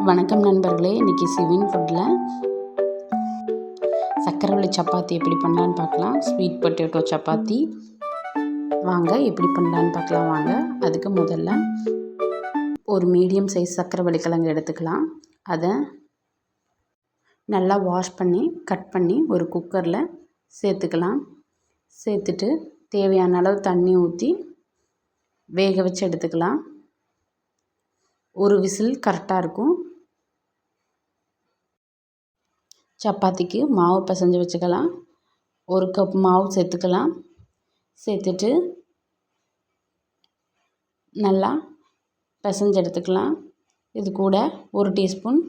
வணக்கம் நண்பர்களே இன்றைக்கி சிவின் ஃபுட்டில் சக்கரவள்ளி சப்பாத்தி எப்படி பண்ணலான்னு பார்க்கலாம். ஸ்வீட் பொட்டேட்டோ சப்பாத்தி. வாங்க எப்படி பண்ணலான்னு பார்க்கலாம். வாங்க அதுக்கு முதல்ல ஒரு மீடியம் சைஸ் சக்கரவள்ளி கிழங்கு எடுத்துக்கலாம். அதை நல்லா வாஷ் பண்ணி கட் பண்ணி ஒரு குக்கரில் சேர்த்துக்கலாம். சேர்த்துட்டு தேவையான அளவு தண்ணி ஊற்றி வேக வச்சு எடுத்துக்கலாம். ஒரு விசில் கரெக்டாக இருக்கும். சப்பாத்திக்கு மாவு பிசைஞ்சு வச்சுக்கலாம். ஒரு கப் மாவு சேர்த்துக்கலாம். சேர்த்துட்டு நல்லா பிசைஞ்சு எடுத்துக்கலாம். இது கூட ஒரு டீஸ்பூன்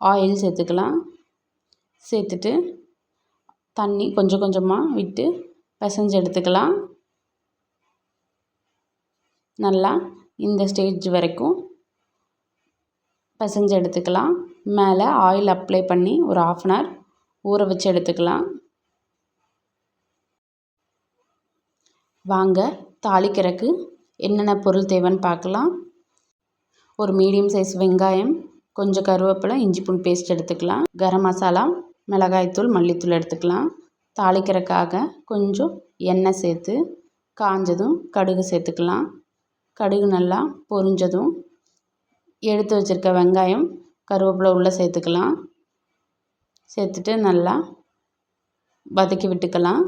ஆயில் சேர்த்துக்கலாம். சேர்த்துட்டு தண்ணி கொஞ்சம் கொஞ்சமாக விட்டு பிசைஞ்சு எடுத்துக்கலாம். நல்லா இந்த ஸ்டேஜ் வரைக்கும் பிசைஞ்சு எடுத்துக்கலாம். மேலே ஆயில் அப்ளை பண்ணி ஒரு ஆஃப் அன் ஹவர் ஊற வச்சு எடுத்துக்கலாம். வாங்க தாளிக்கிறதுக்கு என்னென்ன பொருள் தேவைன்னு பார்க்கலாம். ஒரு மீடியம் சைஸ் வெங்காயம் கொஞ்சம் கருவேப்பிலை இஞ்சி பூண்டு பேஸ்ட் எடுத்துக்கலாம். கரம் மசாலா மிளகாய்த்தூள் மல்லித்தூள் எடுத்துக்கலாம். தாளிக்கிறதுக்காக கொஞ்சம் எண்ணெய் சேர்த்து காஞ்சதும் கடுகு சேர்த்துக்கலாம். கடுகு நல்லா பொரிஞ்சதும் எடுத்து வச்சுருக்க வெங்காயம் கருவேப்பிலை உள்ளே சேர்த்துக்கலாம். சேர்த்துட்டு நல்லா வதக்கி விட்டுக்கலாம்.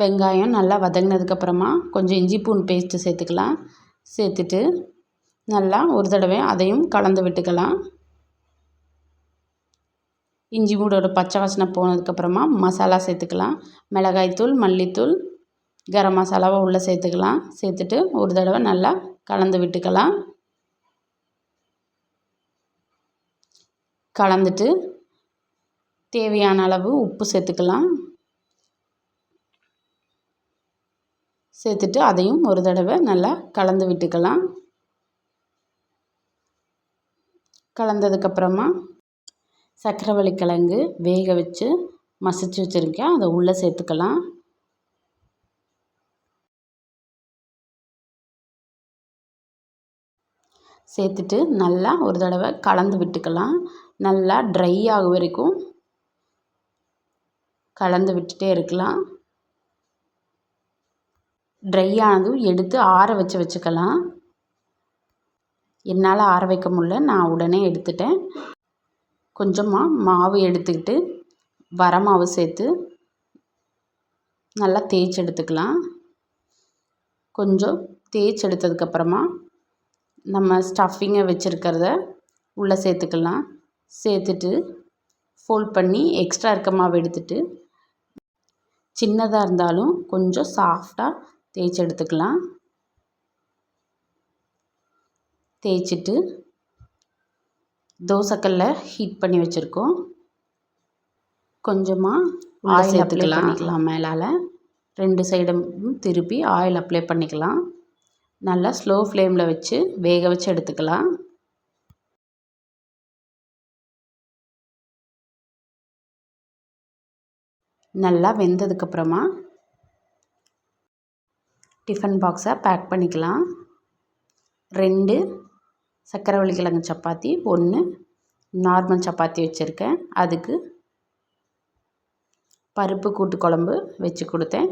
வெங்காயம் நல்லா வதங்கினதுக்கப்புறமா கொஞ்சம் இஞ்சி பூண்டு பேஸ்ட்டு சேர்த்துக்கலாம். சேர்த்துட்டு நல்லா ஒரு தடவை அதையும் கலந்து விட்டுக்கலாம். இஞ்சி பூண்டோட பச்சை வாசனை போனதுக்கப்புறமா மசாலா சேர்த்துக்கலாம். மிளகாய்த்தூள் மல்லித்தூள் கரம் மசாலாவை உள்ளே சேர்த்துக்கலாம். சேர்த்துட்டு ஒரு தடவை நல்லா கலந்து விட்டுக்கலாம். கலந்துட்டு தேவையான அளவு உப்பு சேர்த்துக்கலாம். சேர்த்துட்டு அதையும் ஒரு தடவை நல்லா கலந்து விட்டுக்கலாம். கலந்ததுக்கப்புறமா சக்கரவள்ளி கிழங்கு வேக வச்சு மசிச்சு வச்சுருக்கேன். அதை உள்ளே சேர்த்துக்கலாம். சேர்த்துட்டு நல்லா ஒரு தடவை கலந்து விட்டுக்கலாம். நல்லா ட்ரை ஆகும் வரைக்கும் கலந்து விட்டுட்டே இருக்கலாம். ட்ரை ஆனதும் எடுத்து ஆற வச்சு வச்சுக்கலாம். என்னால் ஆற வைக்க முடில நான் உடனே எடுத்துட்டேன். கொஞ்சமாக மாவு எடுத்துக்கிட்டு வர மாவு சேர்த்து நல்லா தேய்ச்சி எடுத்துக்கலாம். கொஞ்சம் தேய்ச்சி எடுத்ததுக்கப்புறமா நம்ம ஸ்டஃபிங்கை வச்சுருக்கிறத உள்ளே சேர்த்துக்கலாம். சேர்த்துட்டு ஃபோல்ட் பண்ணி எக்ஸ்ட்ரா இருக்க மாவு எடுத்துட்டு சின்னதாக இருந்தாலும் கொஞ்சம் சாஃப்டாக தேய்ச்சி எடுத்துக்கலாம் தேய்ச்சிட்டு தோசைக்கல்ல ஹீட் பண்ணி வச்சுருக்கோம். கொஞ்சமாக ஆயில் அப்ளை பண்ணிக்கலாம் மேலால். ரெண்டு சைடும் திருப்பி ஆயில் அப்ளை பண்ணிக்கலாம். நல்லா ஸ்லோ ஃப்ளேமில் வச்சு வேக வச்சு எடுத்துக்கலாம். நல்லா வெந்ததுக்கப்புறமா டிஃபன் பாக்ஸை பேக் பண்ணிக்கலாம். ரெண்டு சக்கரவள்ளி கிழங்கு சப்பாத்தி ஒன்று நார்மல் சப்பாத்தி வச்சுருக்கேன். அதுக்கு பருப்பு கூட்டு குழம்பு வச்சு கொடுத்தேன்.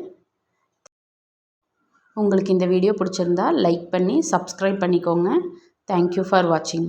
உங்களுக்கு இந்த வீடியோ பிடிச்சிருந்தா லைக் பண்ணி சப்ஸ்கிரைப் பண்ணிக்கோங்க. தேங்க்யூ ஃபார் வாட்சிங்